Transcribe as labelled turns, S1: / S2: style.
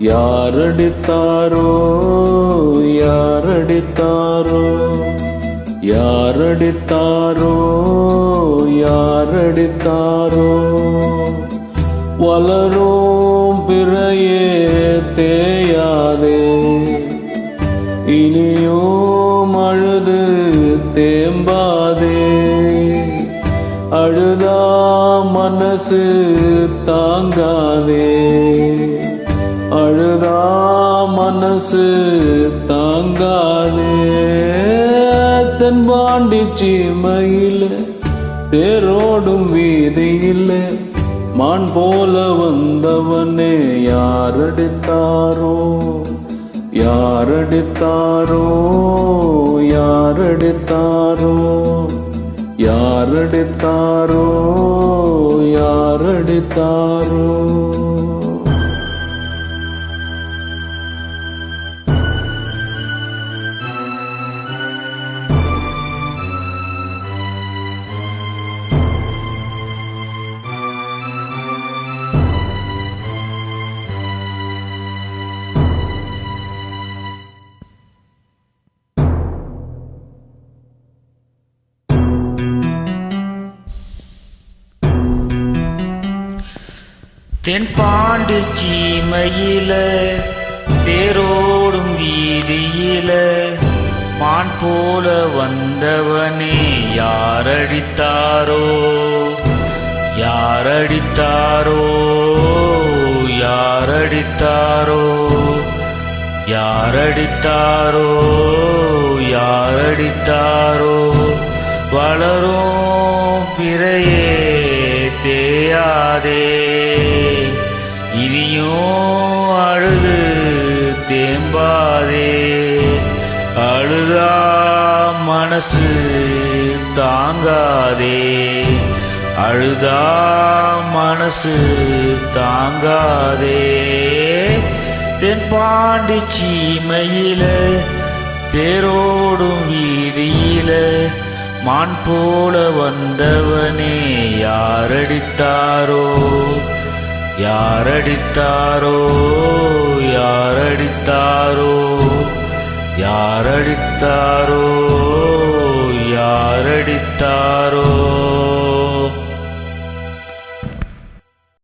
S1: யாரடித்தாரோ யாரடித்தாரோ யாரடித்தாரோ யாரடித்தாரோ. வளரும் பிறையே தேயாதே இனியும் அழுது தேம்பாதே. அழுதா மனசு தாங்காதே. மனசு தாங்காதே. தென்பாண்டி சீமையில் தேரோடும் வீதியில் மான் போல வந்தவனே யாரடித்தாரோ? யாரடித்தாரோ? யாரடித்தாரோ? யாரடித்தாரோ? யாரடித்தாரோ?
S2: தென்பாண்டி சீமையில தேரோடும் வீதியில மான் போல வந்தவனே யாரடித்தாரோ? யாரடித்தாரோ? யாரடித்தாரோ? யாரடித்தாரோ? யாரடித்தாரோ? வளரும் பிறையே தேயாதே. இனியும் அழுது தேம்பாதே. அழுதா மனசு தாங்காதே. அழுதா மனசு தாங்காதே. தென்பாண்டி சீமையில தேரோடும் வீதியில மான் போல வந்தவனே யாரடித்தாரோ? யாரடித்தாரோ யாரடித்தாரோ யாரடித்தாரோ யாரடித்தாரோ.